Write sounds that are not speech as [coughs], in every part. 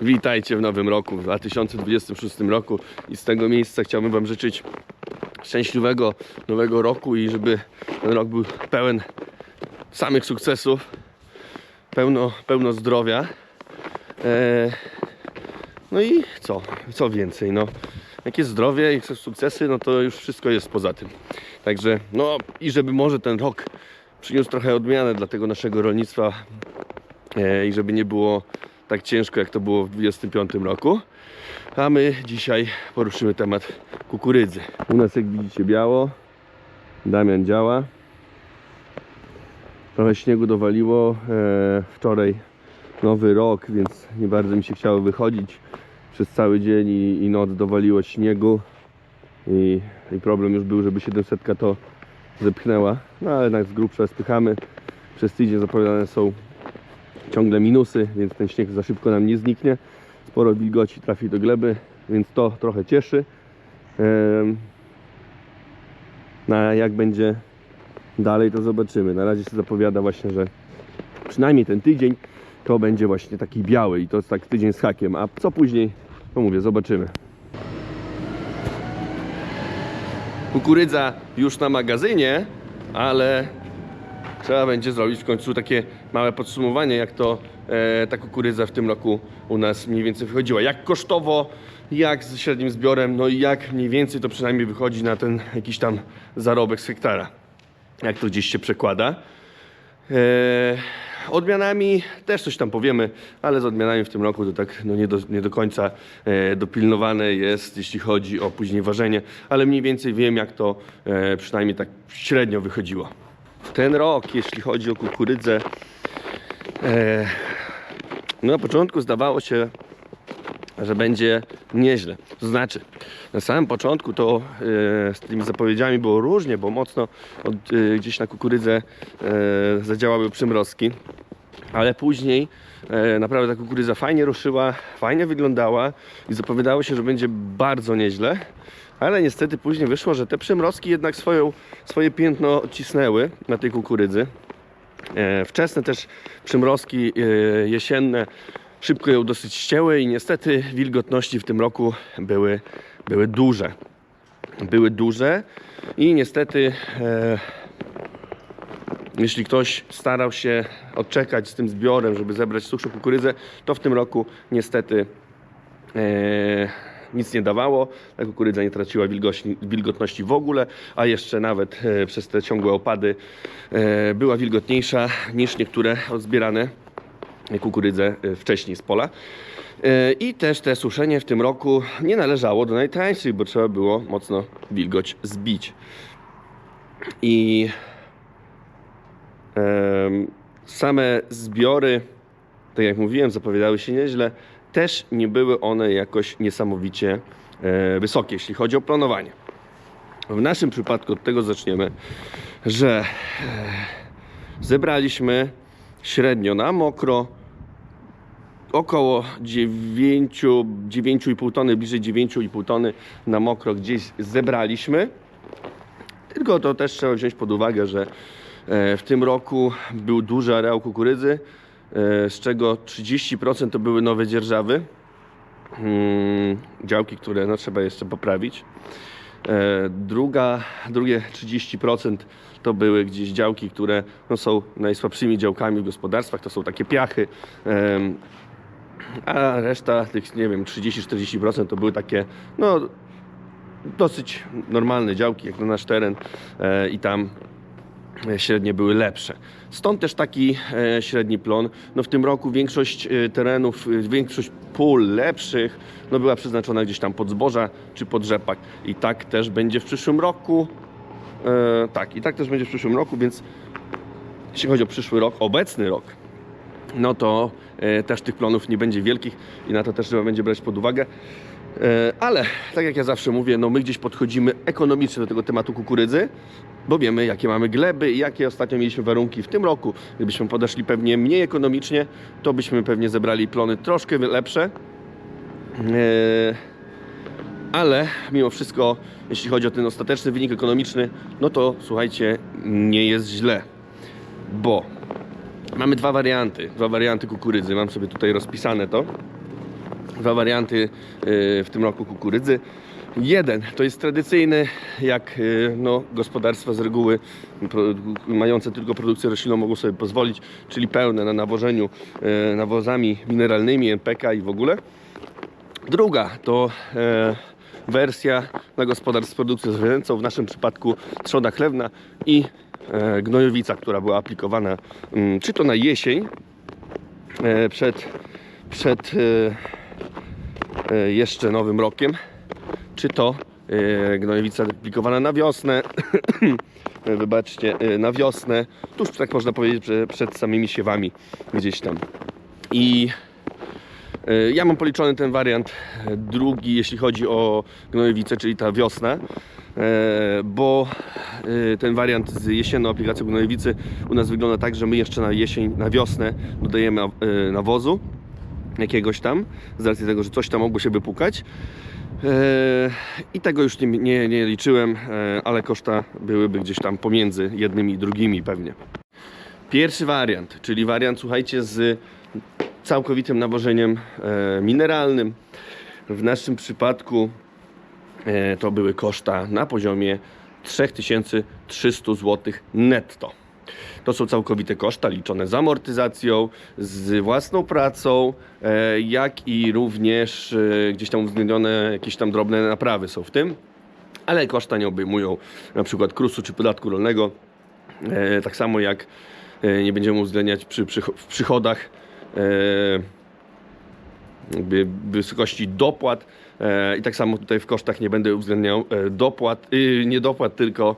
Witajcie w nowym roku, w 2026 roku i z tego miejsca chciałbym Wam życzyć szczęśliwego nowego roku i żeby ten rok był pełen samych sukcesów, pełno, pełno zdrowia. Eee, no i co? Co więcej? No, jak jest zdrowie i sukcesy, no to już wszystko jest poza tym. Także, no i żeby może ten rok przyniósł trochę odmianę dla tego naszego rolnictwa e, i żeby nie było tak ciężko, jak to było w 2025 roku. A my dzisiaj poruszymy temat kukurydzy. U nas, jak widzicie, biało. Damian działa. Trochę śniegu dowaliło. E, wczoraj nowy rok, więc nie bardzo mi się chciało wychodzić przez cały dzień i, i noc dowaliło śniegu. I, I problem już był, żeby 700 to zepchnęła. No ale tak z grubsza spychamy. Przez tydzień zapowiadane są ciągle minusy, więc ten śnieg za szybko nam nie zniknie. Sporo wilgoci trafi do gleby, więc to trochę cieszy. Em, No jak będzie dalej, to zobaczymy. Na razie się zapowiada właśnie, że przynajmniej ten tydzień to będzie właśnie taki biały i to jest tak tydzień z hakiem. A co później, to mówię, zobaczymy. Kukurydza już na magazynie, ale trzeba będzie zrobić w końcu takie małe podsumowanie, jak to e, ta kukurydza w tym roku u nas mniej więcej wychodziła. Jak kosztowo, jak z średnim zbiorem, no i jak mniej więcej to przynajmniej wychodzi na ten jakiś tam zarobek z hektara. Jak to gdzieś się przekłada. E, odmianami też coś tam powiemy, ale z odmianami w tym roku to tak no nie, do, nie do końca e, dopilnowane jest, jeśli chodzi o później ważenie, ale mniej więcej wiem, jak to e, przynajmniej tak średnio wychodziło. Ten rok, jeśli chodzi o kukurydzę, e, no na początku zdawało się, że będzie nieźle. To znaczy, na samym początku to e, z tymi zapowiedziami było różnie, bo mocno od, e, gdzieś na kukurydzę e, zadziałały przymrozki, ale później e, naprawdę ta kukurydza fajnie ruszyła, fajnie wyglądała i zapowiadało się, że będzie bardzo nieźle. Ale niestety później wyszło, że te przymrozki jednak swoją, swoje piętno odcisnęły na tej kukurydzy. E, wczesne też przymrozki e, jesienne szybko ją dosyć ścięły i niestety wilgotności w tym roku były, były duże. Były duże i niestety e, jeśli ktoś starał się odczekać z tym zbiorem, żeby zebrać suszą kukurydzę, to w tym roku niestety e, nic nie dawało. Ta kukurydza nie traciła wilgotności w ogóle, a jeszcze nawet e, przez te ciągłe opady e, była wilgotniejsza niż niektóre zbierane kukurydze wcześniej z pola. E, I też te suszenie w tym roku nie należało do najtańszych, bo trzeba było mocno wilgoć zbić. I same zbiory, tak jak mówiłem, zapowiadały się nieźle. Też nie były one jakoś niesamowicie e, wysokie, jeśli chodzi o planowanie. W naszym przypadku od tego zaczniemy, że e, zebraliśmy średnio na mokro około 9, 9,5 tony, bliżej 9,5 tony na mokro gdzieś zebraliśmy. Tylko to też trzeba wziąć pod uwagę, że e, w tym roku był duży areał kukurydzy, z czego 30% to były nowe dzierżawy. Mm, Działki, które no, trzeba jeszcze poprawić. E, Druga, drugie 30% to były gdzieś działki, które no, są najsłabszymi działkami w gospodarstwach. To są takie piachy. A reszta tych, nie wiem, 30-40% to były takie, no, dosyć normalne działki, jak na nasz teren e, i tam e, średnie były lepsze. Stąd też taki e, średni plon. No w tym roku większość e, terenów, e, większość pól lepszych no była przeznaczona gdzieś tam pod zboża czy pod rzepak. I tak też będzie w przyszłym roku. E, tak, i tak też będzie w przyszłym roku, więc jeśli chodzi o przyszły rok, obecny rok, no to e, też tych plonów nie będzie wielkich i na to też trzeba będzie brać pod uwagę. E, ale tak jak ja zawsze mówię, no my gdzieś podchodzimy ekonomicznie do tego tematu kukurydzy, bo wiemy jakie mamy gleby i jakie ostatnio mieliśmy warunki w tym roku. Gdybyśmy podeszli pewnie mniej ekonomicznie, to byśmy pewnie zebrali plony troszkę lepsze. E, ale mimo wszystko, jeśli chodzi o ten ostateczny wynik ekonomiczny, no to słuchajcie, nie jest źle, bo Mamy dwa warianty, dwa warianty kukurydzy. Mam sobie tutaj rozpisane to. dwa warianty y, w tym roku kukurydzy. Jeden to jest tradycyjny, jak y, no, gospodarstwa z reguły mające tylko produkcję roślinną mogą sobie pozwolić, czyli pełne na nawożeniu y, nawozami mineralnymi, NPK i w ogóle. Druga to e, wersja dla gospodarstw z produkcją zwierzęcą, w naszym przypadku trzoda chlewna i e, gnojowica, która była aplikowana mm, czy to na jesień, e, przed, przed e, e, jeszcze nowym rokiem, czy to e, gnojowica aplikowana na wiosnę, [coughs] wybaczcie, e, na wiosnę, tuż tak można powiedzieć, przed samymi siewami gdzieś tam. I E, Ja mam policzony ten wariant drugi, jeśli chodzi o gnojowicę, czyli ta wiosna, bo ten wariant z jesienną aplikacją gnojowicy u nas wygląda tak, że my jeszcze na jesień, na wiosnę dodajemy nawozu jakiegoś tam, z racji tego, że coś tam mogło się wypukać. E, I tego już nie, nie, nie liczyłem, e, ale koszta byłyby gdzieś tam pomiędzy jednymi i drugimi pewnie. Pierwszy wariant, czyli wariant, słuchajcie, z całkowitym nawożeniem e, mineralnym. W naszym przypadku to były koszta na poziomie 3300 zł netto. To są całkowite koszta liczone z amortyzacją, z własną pracą, e, jak i również e, gdzieś tam uwzględnione jakieś tam drobne naprawy są w tym, ale koszta nie obejmują na przykład krusu czy podatku rolnego. E, tak samo jak nie będziemy uwzględniać przy, przy, w przychodach jakby wysokości dopłat i tak samo tutaj w kosztach nie będę uwzględniał dopłat, y, nie dopłat, tylko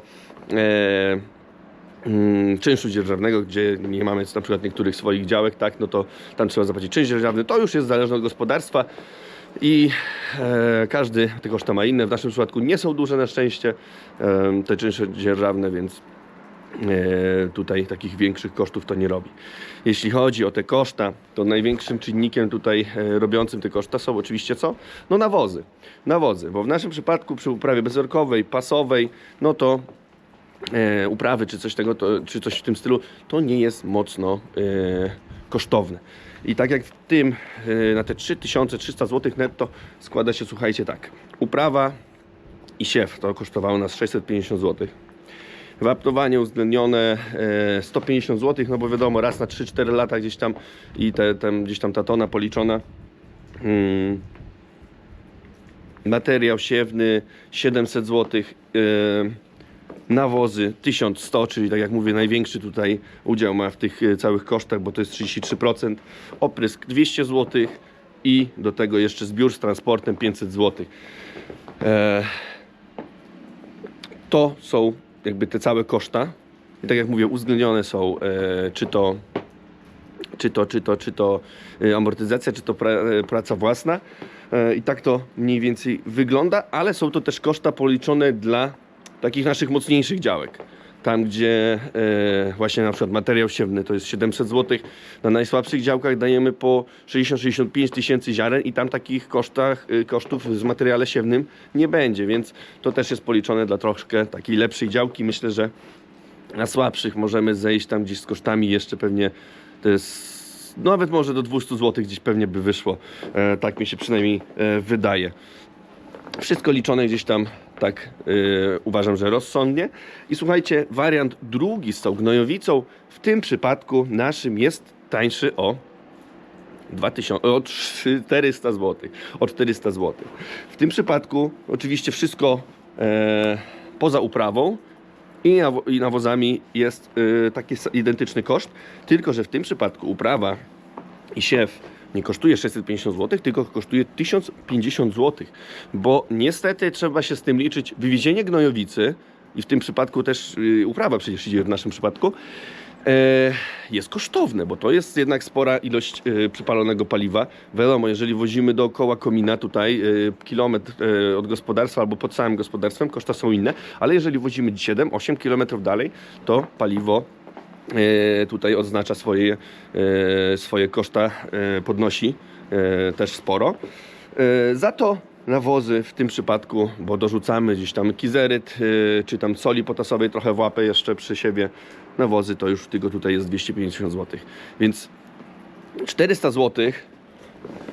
czynszu dzierżawnego, gdzie nie mamy na przykład niektórych swoich działek, tak, no to tam trzeba zapłacić czynsz dzierżawny, to już jest zależne od gospodarstwa i e, każdy te koszta ma inne, w naszym przypadku nie są duże na szczęście e, te czynsze dzierżawne, więc e, tutaj takich większych kosztów to nie robi. Jeśli chodzi o te koszta, to największym czynnikiem tutaj e, robiącym te koszta są oczywiście co? No nawozy. Nawozy, bo w naszym przypadku przy uprawie bezorkowej, pasowej, no to e, uprawy czy coś tego, to, czy coś w tym stylu, to nie jest mocno e, kosztowne. I tak jak w tym, e, na te 3300 zł netto składa się, słuchajcie, tak, uprawa i siew to kosztowało nas 650 zł. Wapnowanie uwzględnione e, 150 zł, no bo wiadomo, raz na 3-4 lata gdzieś tam i te, tam, gdzieś tam ta tona policzona. Mm. Materiał siewny 700 zł. E, nawozy 1100, czyli tak jak mówię, największy tutaj udział ma w tych e, całych kosztach, bo to jest 33%. Oprysk 200 zł i do tego jeszcze zbiór z transportem 500 zł. E, to są jakby te całe koszta. I tak jak mówię, uwzględnione są e, czy to czy to, czy to, czy to amortyzacja, czy to pra, praca własna. I tak to mniej więcej wygląda, ale są to też koszta policzone dla takich naszych mocniejszych działek. Tam, gdzie e, właśnie na przykład materiał siewny to jest 700 zł, na najsłabszych działkach dajemy po 60-65 tysięcy ziaren i tam takich kosztach, e, kosztów z materiale siewnym nie będzie, więc to też jest policzone dla troszkę takiej lepszej działki. Myślę, że na słabszych możemy zejść tam gdzieś z kosztami jeszcze pewnie to jest no nawet może do 200 zł gdzieś pewnie by wyszło. E, tak mi się przynajmniej e, wydaje. Wszystko liczone gdzieś tam tak e, uważam, że rozsądnie. I słuchajcie, wariant drugi z tą gnojowicą w tym przypadku naszym jest tańszy o 2000, o 400 zł. O 400 zł. W tym przypadku oczywiście wszystko e, poza uprawą i, nawo- i nawozami jest e, taki identyczny koszt, tylko że w tym przypadku uprawa i siew nie kosztuje 650 zł, tylko kosztuje 1050 zł, bo niestety trzeba się z tym liczyć wywiezienie gnojowicy i w tym przypadku też y, uprawa przecież idzie w naszym przypadku, e, jest kosztowne, bo to jest jednak spora ilość e, przypalonego paliwa. Wiadomo, jeżeli wozimy dookoła komina tutaj e, kilometr od gospodarstwa albo pod całym gospodarstwem, koszta są inne, ale jeżeli wozimy 7-8 kilometrów dalej, to paliwo tutaj odznacza swoje, e, swoje koszta, e, podnosi e, też sporo. E, Za to nawozy w tym przypadku, bo dorzucamy gdzieś tam kizeryt, e, czy tam soli potasowej trochę w łapę jeszcze przy siebie, nawozy to już tylko tutaj jest 250 zł. Więc 400 zł,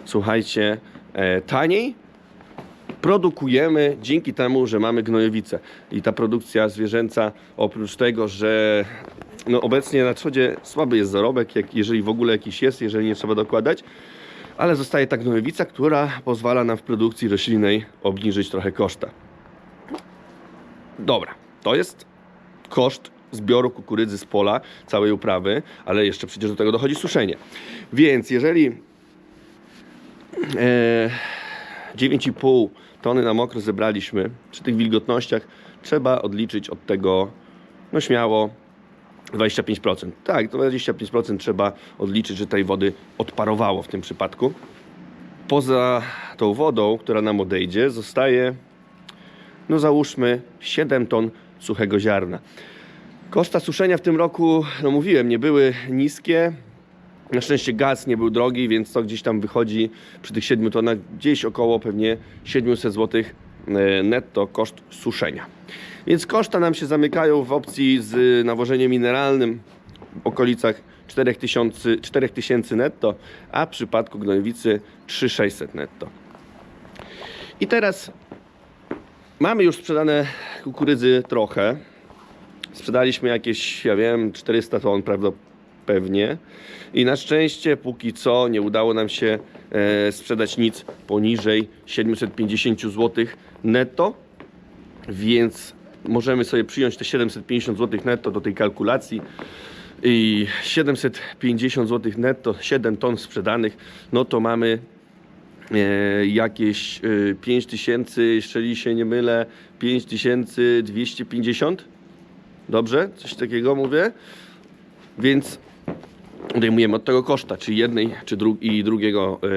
słuchajcie, e, taniej, produkujemy dzięki temu, że mamy gnojowice. I ta produkcja zwierzęca, oprócz tego, że no obecnie na wschodzie słaby jest zarobek, jak, jeżeli w ogóle jakiś jest, jeżeli nie trzeba dokładać, ale zostaje ta gnojowica, która pozwala nam w produkcji roślinnej obniżyć trochę koszta. Dobra, to jest koszt zbioru kukurydzy z pola, całej uprawy, ale jeszcze przecież do tego dochodzi suszenie. Więc jeżeli e, 9,5 tony na mokro zebraliśmy przy tych wilgotnościach, trzeba odliczyć od tego no śmiało 25%. Tak, to 25% trzeba odliczyć, że tej wody odparowało w tym przypadku. Poza tą wodą, która nam odejdzie, zostaje, no załóżmy, 7 ton suchego ziarna. Koszta suszenia w tym roku, no mówiłem, nie były niskie. Na szczęście gaz nie był drogi, więc to gdzieś tam wychodzi przy tych 7 tonach gdzieś około pewnie 700 zł netto koszt suszenia. Więc koszta nam się zamykają w opcji z nawożeniem mineralnym w okolicach 4000, 4000 netto, a w przypadku gnojowicy 3600 netto. I teraz mamy już sprzedane kukurydzy trochę. Sprzedaliśmy jakieś, ja wiem, 400 ton prawdopodobnie. I na szczęście póki co nie udało nam się e, sprzedać nic poniżej 750 zł netto, więc możemy sobie przyjąć te 750 zł netto do tej kalkulacji. I 750 zł netto, 7 ton sprzedanych, no to mamy e, jakieś e, 5000, jeżeli się nie mylę, 5250. Dobrze? Coś takiego mówię? Więc odejmujemy od tego koszta, czy jednej, czy dru i drugiego e,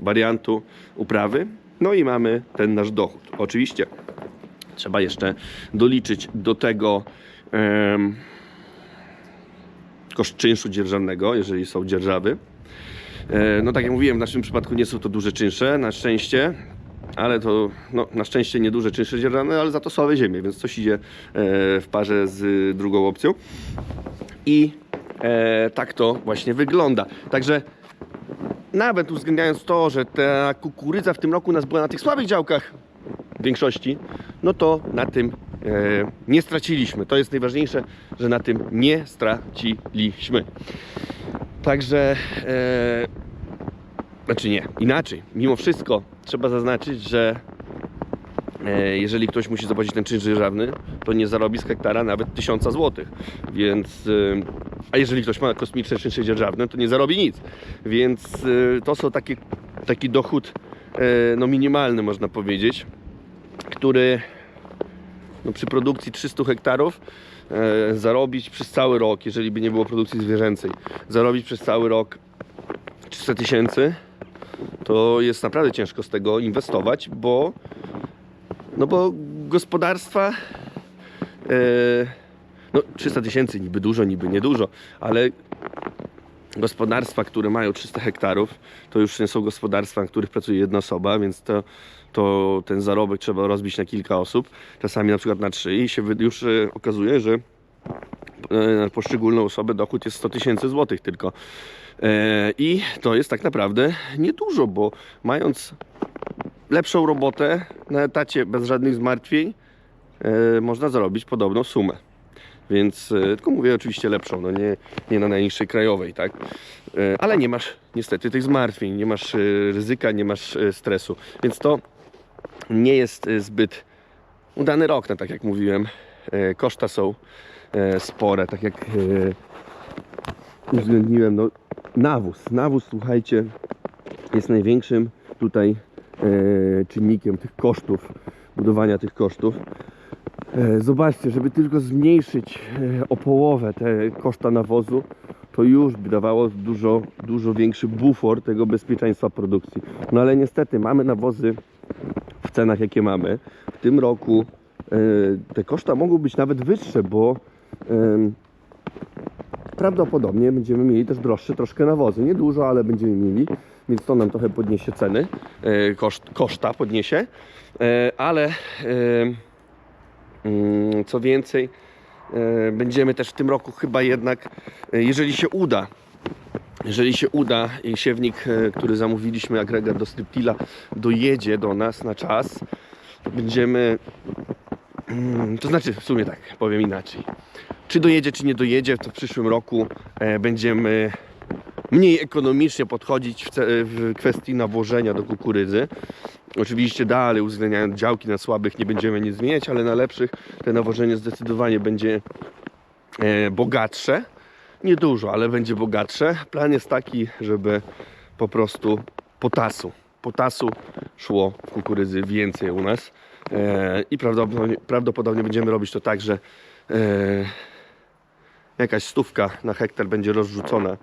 wariantu uprawy. No i mamy ten nasz dochód. Oczywiście trzeba jeszcze doliczyć do tego em, koszt czynszu dzierżawnego, jeżeli są dzierżawy. E, no tak jak mówiłem, w naszym przypadku nie są to duże czynsze, na szczęście. Ale to no, na szczęście nie duże czynsze dzierżawne, ale za to słabe ziemie, więc coś idzie e, w parze z drugą opcją. I e, tak to właśnie wygląda. Także nawet uwzględniając to, że ta kukurydza w tym roku u nas była na tych słabych działkach w większości, no to na tym e, nie straciliśmy. To jest najważniejsze, że na tym nie straciliśmy. Także e, znaczy nie, inaczej. Mimo wszystko trzeba zaznaczyć, że e, jeżeli ktoś musi zapłacić ten czynsz dzierżawny, to nie zarobi z hektara nawet 1000 zł. Więc, e, a jeżeli ktoś ma kosmiczne czynsze dzierżawne, to nie zarobi nic. Więc e, to są takie, taki dochód no minimalny, można powiedzieć, który no przy produkcji 300 hektarów e, zarobić przez cały rok, jeżeli by nie było produkcji zwierzęcej, zarobić przez cały rok 300 tysięcy, to jest naprawdę ciężko z tego inwestować, bo no bo gospodarstwa e, no 300 tysięcy niby dużo, niby niedużo, ale gospodarstwa, które mają 300 hektarów, to już nie są gospodarstwa, na których pracuje jedna osoba, więc to, to ten zarobek trzeba rozbić na kilka osób, czasami na przykład na trzy i się już e, okazuje, że e, na poszczególną osobę dochód jest 100 tysięcy złotych tylko. E, I to jest tak naprawdę niedużo, bo mając lepszą robotę na etacie bez żadnych zmartwień, można zarobić podobną sumę. Więc e, tylko mówię oczywiście lepszą, no nie, nie na najniższej krajowej, tak? E, ale nie masz niestety tych zmartwień, nie masz e, ryzyka, nie masz stresu. Więc to nie jest zbyt udany rok, no, tak jak mówiłem. Koszta są spore, tak jak uwzględniłem. No, nawóz, nawóz, słuchajcie, jest największym tutaj czynnikiem tych kosztów, budowania tych kosztów. E, Zobaczcie, żeby tylko zmniejszyć e, o połowę te koszta nawozu, to już by dawało dużo, dużo większy bufor tego bezpieczeństwa produkcji. No ale niestety mamy nawozy w cenach, jakie mamy. W tym roku e, te koszta mogą być nawet wyższe, bo prawdopodobnie będziemy mieli też droższe troszkę nawozy. Nie dużo, ale będziemy mieli, więc to nam trochę podniesie ceny, koszt, koszta podniesie, ale co więcej, e, będziemy też w tym roku chyba jednak, e, jeżeli się uda, jeżeli się uda i siewnik, e, który zamówiliśmy, agregat do Striptila, dojedzie do nas na czas, będziemy. mm, To znaczy, w sumie tak, powiem inaczej. Czy dojedzie, czy nie dojedzie, to w przyszłym roku będziemy mniej ekonomicznie podchodzić w, w kwestii nawożenia do kukurydzy. Oczywiście dalej uwzględniając działki na słabych nie będziemy nic zmieniać, ale na lepszych te nawożenie zdecydowanie będzie e, bogatsze. Niedużo, ale będzie bogatsze. Plan jest taki, żeby po prostu potasu. Potasu szło w kukurydzy więcej u nas. E, I prawdopodobnie, prawdopodobnie będziemy robić to tak, że e, jakaś stówka na hektar będzie rozrzucona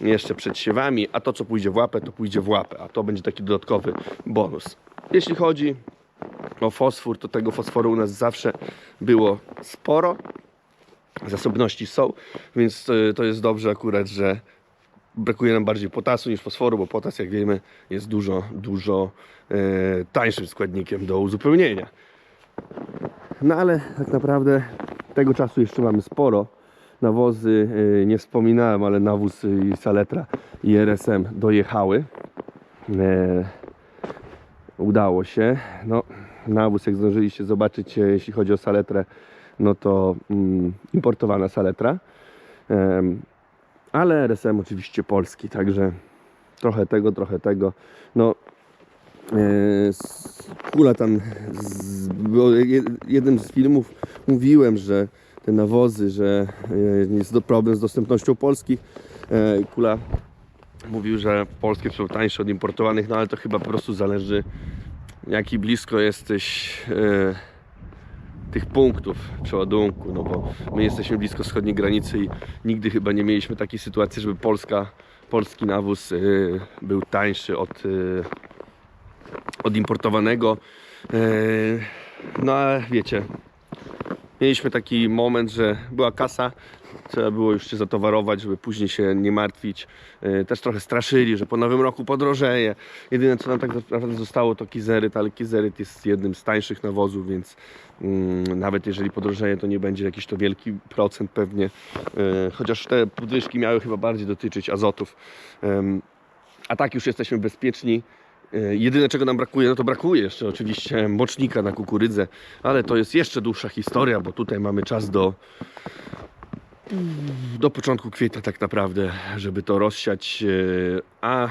jeszcze przed siewami, a to co pójdzie w łapę, to pójdzie w łapę, a to będzie taki dodatkowy bonus. Jeśli chodzi o fosfor, to tego fosforu u nas zawsze było sporo. Zasobności są, więc e, to jest dobrze akurat, że brakuje nam bardziej potasu niż fosforu, bo potas, jak wiemy, jest dużo, dużo e, tańszym składnikiem do uzupełnienia. No ale tak naprawdę tego czasu jeszcze mamy sporo. Nawozy e, nie wspominałem, ale nawóz i saletra i RSM dojechały. E, udało się. No, nawóz, jak zdążyliście zobaczyć, e, jeśli chodzi o saletrę, no to mm, importowana saletra. Em, ale RSM oczywiście polski, także trochę tego, trochę tego. No, e, kula tam, z, jednym z filmów mówiłem, że te nawozy, że e, jest problem z dostępnością polskich. E, Kula mówił, że polskie są tańsze od importowanych, no ale to chyba po prostu zależy jaki blisko jesteś e, tych punktów przeładunku, no bo my jesteśmy blisko wschodniej granicy i nigdy chyba nie mieliśmy takiej sytuacji, żeby Polska, polski nawóz e, był tańszy od, e, od importowanego. E, no a wiecie, mieliśmy taki moment, że była kasa, trzeba było już się zatowarować, żeby później się nie martwić. E, Też trochę straszyli, że po nowym roku podrożeje. Jedyne co nam tak naprawdę zostało to kizeryt, ale kizeryt jest jednym z tańszych nawozów, więc mm, nawet jeżeli podrożeje, to nie będzie jakiś to wielki procent pewnie. E, Chociaż te podwyżki miały chyba bardziej dotyczyć azotów. A tak już jesteśmy bezpieczni. E, Jedyne czego nam brakuje, no to brakuje jeszcze oczywiście mocznika na kukurydzę, ale to jest jeszcze dłuższa historia, bo tutaj mamy czas do do początku kwietnia tak naprawdę, żeby to rozsiać, e, a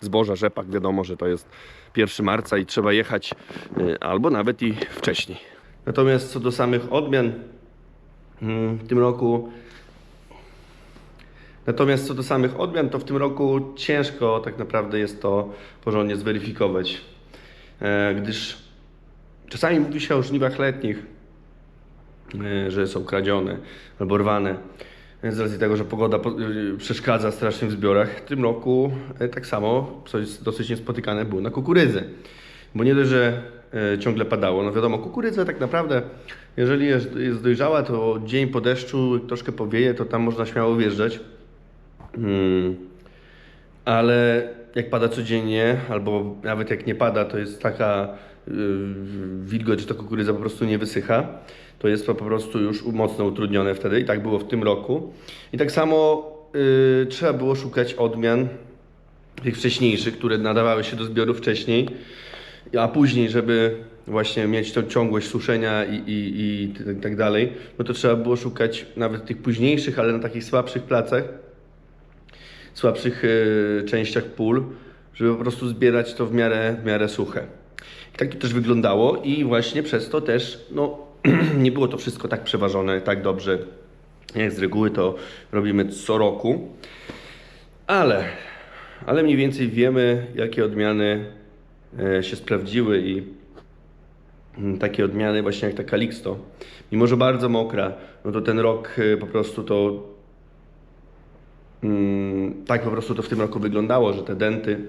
zboża, rzepak wiadomo, że to jest 1 marca i trzeba jechać e, albo nawet i wcześniej. Natomiast co do samych odmian mm, w tym roku Natomiast co do samych odmian, to w tym roku ciężko tak naprawdę jest to porządnie zweryfikować, e, gdyż czasami mówi się o żniwach letnich, e, że są kradzione albo rwane z racji tego, że pogoda po- e, przeszkadza strasznie w zbiorach. W tym roku tak samo, co jest dosyć niespotykane, było na kukurydzy. Bo nie dość, że ciągle padało, no wiadomo, kukurydza tak naprawdę, jeżeli jest dojrzała, to dzień po deszczu, troszkę powieje, to tam można śmiało wjeżdżać. Hmm. Ale jak pada codziennie, albo nawet jak nie pada, to jest taka yy, wilgoć, że ta kukurydza po prostu nie wysycha. To jest to po prostu już mocno utrudnione wtedy i tak było w tym roku. I tak samo yy, trzeba było szukać odmian tych wcześniejszych, które nadawały się do zbioru wcześniej, a później, żeby właśnie mieć tą ciągłość suszenia i, i, i tak dalej, no to trzeba było szukać nawet tych późniejszych, ale na takich słabszych placach, słabszych e, częściach pól, żeby po prostu zbierać to w miarę, w miarę suche. I tak to też wyglądało i właśnie przez to też no, [clears throat] nie było to wszystko tak przeważone, tak dobrze, jak z reguły to robimy co roku. Ale, ale mniej więcej wiemy, jakie odmiany e, się sprawdziły i mm, takie odmiany właśnie jak ta Calixto, mimo że bardzo mokra, no to ten rok e, po prostu to tak po prostu to w tym roku wyglądało, że te denty,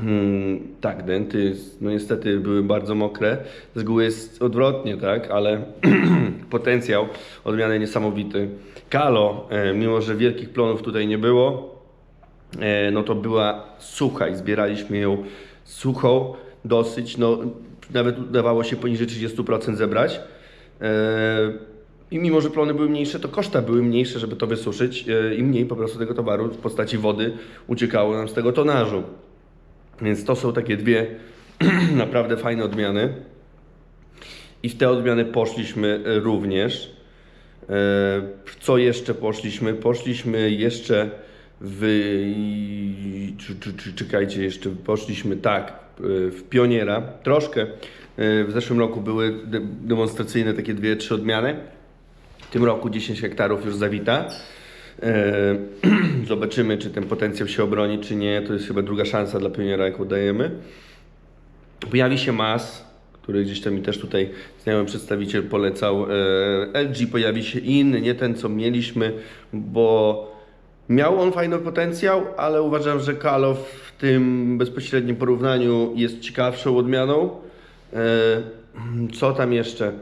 mm, tak, denty, no niestety były bardzo mokre. Z góry jest odwrotnie, tak, ale [clears throat] potencjał odmiany niesamowity. Kalo, e, mimo że wielkich plonów tutaj nie było, e, no to była sucha i zbieraliśmy ją suchą dosyć, no nawet udawało się poniżej 30% zebrać. I mimo, że plony były mniejsze, to koszta były mniejsze, żeby to wysuszyć e, i mniej po prostu tego towaru w postaci wody uciekało nam z tego tonażu. Więc to są takie dwie [clears throat] naprawdę fajne odmiany. I w te odmiany poszliśmy e, również. E, co jeszcze poszliśmy? Poszliśmy jeszcze w. Czekajcie, jeszcze poszliśmy tak, w pioniera. Troszkę. W zeszłym roku były de- demonstracyjne takie dwie, trzy odmiany. Tym roku 10 hektarów już zawita. E, [clears throat] Zobaczymy, czy ten potencjał się obroni, czy nie. To jest chyba druga szansa dla pioniera, jaką dajemy. Pojawi się MAS, który gdzieś tam mi też tutaj znajomy przedstawiciel polecał. E, LG pojawi się inny, nie ten co mieliśmy, bo miał on fajny potencjał, ale uważam, że Kalo w tym bezpośrednim porównaniu jest ciekawszą odmianą. E, Co tam jeszcze?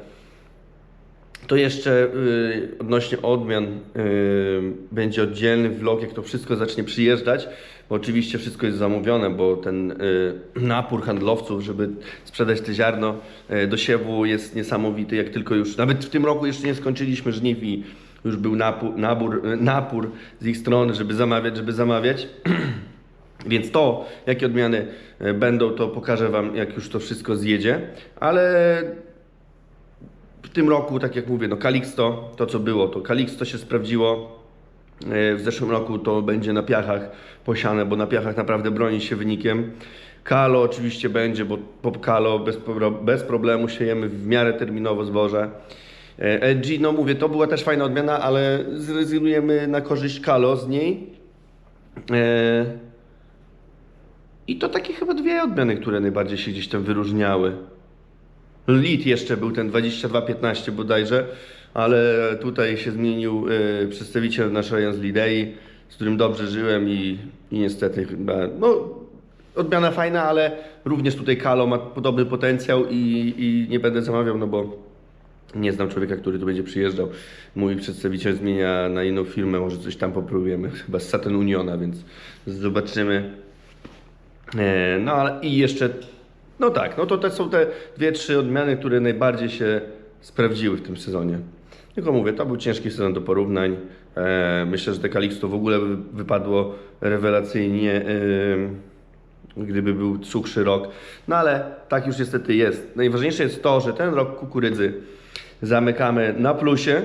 To jeszcze y, odnośnie odmian y, będzie oddzielny vlog, jak to wszystko zacznie przyjeżdżać, bo oczywiście wszystko jest zamówione, bo ten y, napór handlowców, żeby sprzedać te ziarno y, do siewu jest niesamowity, jak tylko już, nawet w tym roku jeszcze nie skończyliśmy żniw i już był napór, nabór, y, napór z ich strony, żeby zamawiać, żeby zamawiać. [clears throat] Więc to, jakie odmiany y, będą, to pokażę Wam, jak już to wszystko zjedzie, ale w tym roku, tak jak mówię, no Calixto, to co było, to Calixto się sprawdziło. E, W zeszłym roku to będzie na piachach posiane, bo na piachach naprawdę broni się wynikiem. Kalo oczywiście będzie, bo po Kalo bez, bez problemu siejemy w miarę terminowo zboże. E, LG, no mówię, to była też fajna odmiana, ale zrezygnujemy na korzyść Kalo z niej. E, I to takie chyba dwie odmiany, które najbardziej się gdzieś tam wyróżniały. Lead jeszcze był ten 2215 bodajże, ale tutaj się zmienił y, przedstawiciel naszej z Lidei, z którym dobrze żyłem i, i niestety chyba, no odmiana fajna, ale również tutaj Kalo ma podobny potencjał i, i nie będę zamawiał, no bo nie znam człowieka, który tu będzie przyjeżdżał. Mój przedstawiciel zmienia na inną firmę, może coś tam popróbujemy, chyba z Saturn Uniona, więc zobaczymy. E, No ale i jeszcze, no tak, no to te są te dwie, trzy odmiany, które najbardziej się sprawdziły w tym sezonie. Tylko mówię, to był ciężki sezon do porównań. E, Myślę, że te Calixto w ogóle wy- wypadło rewelacyjnie, e, gdyby był cukrzy rok. No ale tak już niestety jest. Najważniejsze jest to, że ten rok kukurydzy zamykamy na plusie.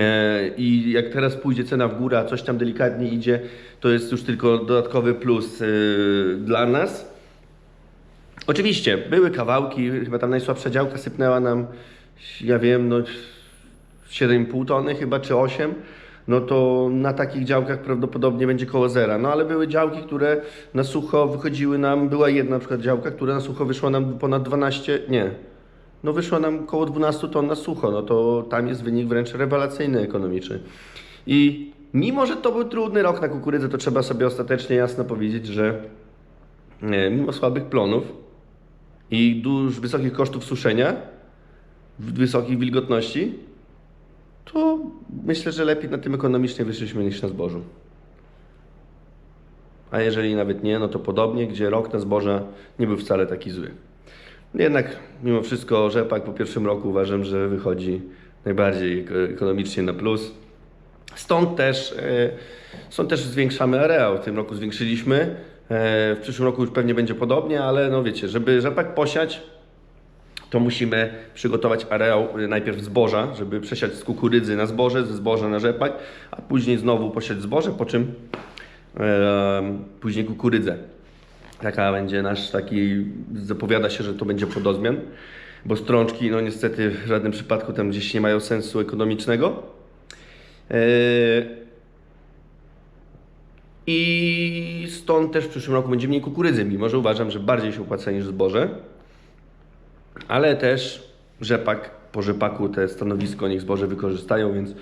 E, I jak teraz pójdzie cena w górę, a coś tam delikatnie idzie, to jest już tylko dodatkowy plus dla nas. Oczywiście, były kawałki, chyba tam najsłabsza działka sypnęła nam, ja wiem, no 7,5 tony chyba, czy 8. No to na takich działkach prawdopodobnie będzie koło zera. No ale były działki, które na sucho wychodziły nam, była jedna na przykład działka, która na sucho wyszła nam ponad 12, nie, no wyszło nam około 12 ton na sucho, no to tam jest wynik wręcz rewelacyjny ekonomiczny. I mimo, że to był trudny rok na kukurydzę, to trzeba sobie ostatecznie jasno powiedzieć, że e, mimo słabych plonów i dużo wysokich kosztów suszenia, wysokich wilgotności, to myślę, że lepiej na tym ekonomicznie wyszliśmy niż na zbożu. A jeżeli nawet nie, no to podobnie, gdzie rok na zboża nie był wcale taki zły. Jednak mimo wszystko rzepak po pierwszym roku uważam, że wychodzi najbardziej eko- ekonomicznie na plus. Stąd też, e, stąd też zwiększamy areał. W tym roku zwiększyliśmy. E, W przyszłym roku już pewnie będzie podobnie, ale no wiecie, żeby rzepak posiać, to musimy przygotować areał e, najpierw zboża, żeby przesiać z kukurydzy na zboże, ze zboża na rzepak, a później znowu posiać zboże, po czym e, później kukurydzę. Taka będzie nasz taki, zapowiada się, że to będzie podozmian, bo strączki, no niestety w żadnym przypadku tam gdzieś nie mają sensu ekonomicznego. Eee, I stąd też w przyszłym roku będzie mniej kukurydzy, mimo że uważam, że bardziej się opłaca niż zboże. Ale też rzepak, po rzepaku te stanowisko niech zboże wykorzystają, więc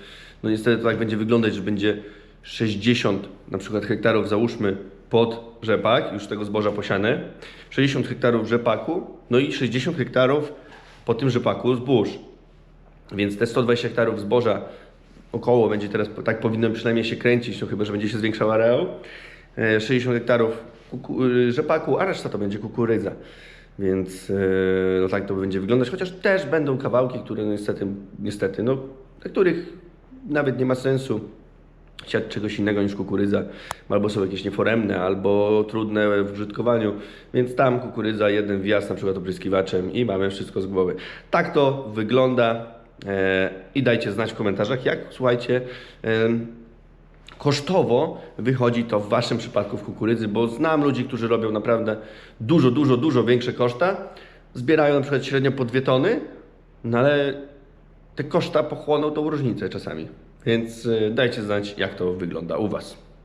no niestety to tak będzie wyglądać, że będzie 60 na przykład hektarów załóżmy pod rzepak, już tego zboża posiane, 60 hektarów rzepaku, no i 60 hektarów po tym rzepaku zbóż. Więc te 120 hektarów zboża około będzie teraz, tak powinno przynajmniej się kręcić, no chyba, że będzie się zwiększał areał. E, 60 hektarów kuku- y, rzepaku, a reszta to będzie kukurydza. Więc e, no tak to będzie wyglądać, chociaż też będą kawałki, które niestety, niestety no, dla których nawet nie ma sensu siać czegoś innego niż kukurydza, albo są jakieś nieforemne, albo trudne w użytkowaniu, więc tam kukurydza, jeden wjazd na przykład opryskiwaczem i mamy wszystko z głowy. Tak to wygląda e, i dajcie znać w komentarzach, jak słuchajcie, kosztowo wychodzi to w Waszym przypadku w kukurydzy, bo znam ludzi, którzy robią naprawdę dużo, dużo, dużo większe koszta, zbierają na przykład średnio po dwie tony, no ale te koszta pochłoną tą różnicę czasami. Więc y, dajcie znać, jak to wygląda u Was.